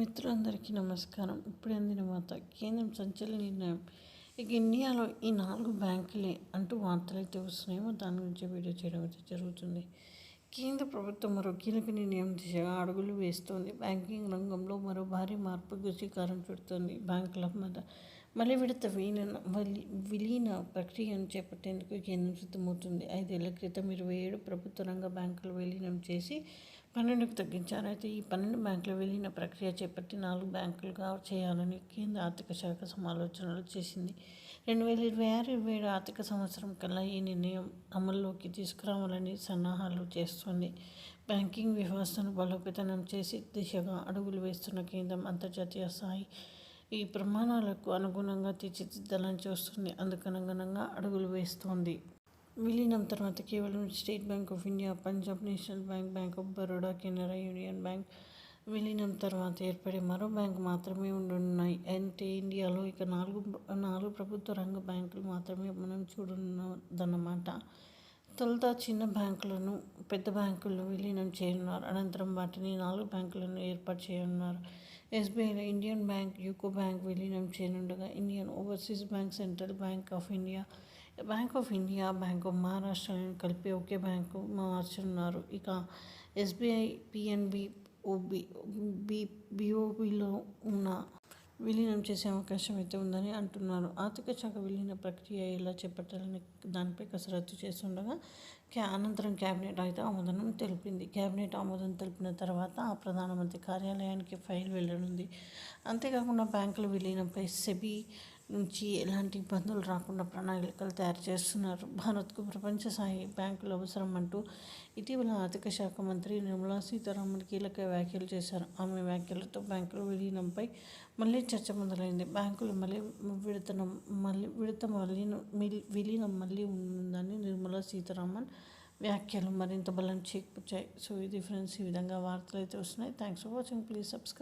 మిత్రులందరికీ నమస్కారం. ఇప్పుడు అందిన వార్త కేంద్రం సంచలన నిర్ణయం. ఇక ఇండియాలో ఈ నాలుగు బ్యాంకులే అంటూ వార్తలు అయితే వస్తున్నాయో దాని గురించి వీడియో చేయడం అయితే జరుగుతుంది. కేంద్ర ప్రభుత్వం మరో కీలక నిర్ణయం దిశగా అడుగులు వేస్తోంది. బ్యాంకింగ్ రంగంలో మరో భారీ మార్పుకు శ్రీకారం చుడుతోంది. బ్యాంకుల మధ్య మళ్ళీ విడత విలీన విలీన ప్రక్రియను చేపట్టేందుకు కేంద్రం సిద్ధమవుతుంది. ఐదేళ్ళ క్రితం ఇరవై ఏడు ప్రభుత్వ రంగ బ్యాంకులు విలీనం చేసి పన్నెండుకు తగ్గించారు. అయితే ఈ పన్నెండు బ్యాంకుల విలీన ప్రక్రియ చేపట్టి నాలుగు బ్యాంకులుగా చేయాలని కేంద్ర ఆర్థిక శాఖ సమాలోచనలు చేసింది. రెండు వేల ఇరవై ఆరు ఇరవై ఏడు ఆర్థిక సంవత్సరం కల్లా ఈ నిర్ణయం అమల్లోకి తీసుకురావాలని సన్నాహాలు చేస్తుంది. బ్యాంకింగ్ వ్యవస్థను బలోపేతనం చేసి దిశగా అడుగులు వేస్తున్న కేంద్రం అంతర్జాతీయ స్థాయి ఈ ప్రమాణాలకు అనుగుణంగా తీర్చిదిద్దాలని చూస్తుంది. అందుకనుగుణంగా అడుగులు వేస్తోంది. విలీనం తర్వాత కేవలం state bank of India Punjab national bank bank of Baroda Canara union bank విలీనం తర్వాత ఏర్పడే మరో బ్యాంక్ మాత్రమే ఉండనున్నాయి అంటే ఇండియాలో ఇక నాలుగు నాలుగు ప్రభుత్వ రంగ బ్యాంకులు మాత్రమే మనం చూడనున్నదన్నమాట. తొలుత చిన్న బ్యాంకులను పెద్ద బ్యాంకులను విలీనం చేయనున్నారు. అనంతరం వాటిని నాలుగు బ్యాంకులను ఏర్పాటు చేయనున్నారు. ఎస్బీఐలో ఇండియన్ బ్యాంక్ యూకో బ్యాంక్ విలీనం చేయనుండగా Indian overseas bank central bank of India bank of India bank of మహారాష్ట్రలను కలిపి ఒకే బ్యాంకు మార్చున్నారు. ఇక ఎస్బీఐ పిఎన్బి ఓబి బి బిఓబిలో ఉన్న విలీనం చేసే అవకాశం అయితే ఉందని అంటున్నారు. ఆర్థిక శాఖ విలీన ప్రక్రియ ఎలా చేపట్టాలని దానిపై కసరత్తు చేస్తుండగా క్యా అనంతరం కేబినెట్ అయితే ఆమోదనం తెలిపింది. కేబినెట్ ఆమోదం తెలిపిన తర్వాత ఆ ప్రధానమంత్రి కార్యాలయానికి ఫైల్ వెళ్ళనుంది అంతేకాకుండా బ్యాంకుల విలీనంపై సెబీ నుంచి ఎలాంటి ఇబ్బందులు రాకుండా ప్రణాళికలు తయారు చేస్తున్నారు. భారత్కు ప్రపంచ స్థాయి బ్యాంకులు అవసరం అంటూ ఇటీవల ఆర్థిక శాఖ మంత్రి నిర్మలా సీతారామన్ కీలక వ్యాఖ్యలు చేశారు. ఆమె వ్యాఖ్యలతో బ్యాంకుల విలీనంపై మళ్ళీ చర్చ మొదలైంది. బ్యాంకులు మళ్ళీ విడతనం మళ్ళీ విడత మళ్ళీ విలీనం మళ్ళీ ఉందని నిర్మలా సీతారామన్ వ్యాఖ్యలు మరింత బలం చేకూర్చాయి. సో ఇది ఫ్రెండ్స్ ఈ విధంగా వార్తలు అయితే వస్తున్నాయి. Thanks for watching. Please subscribe.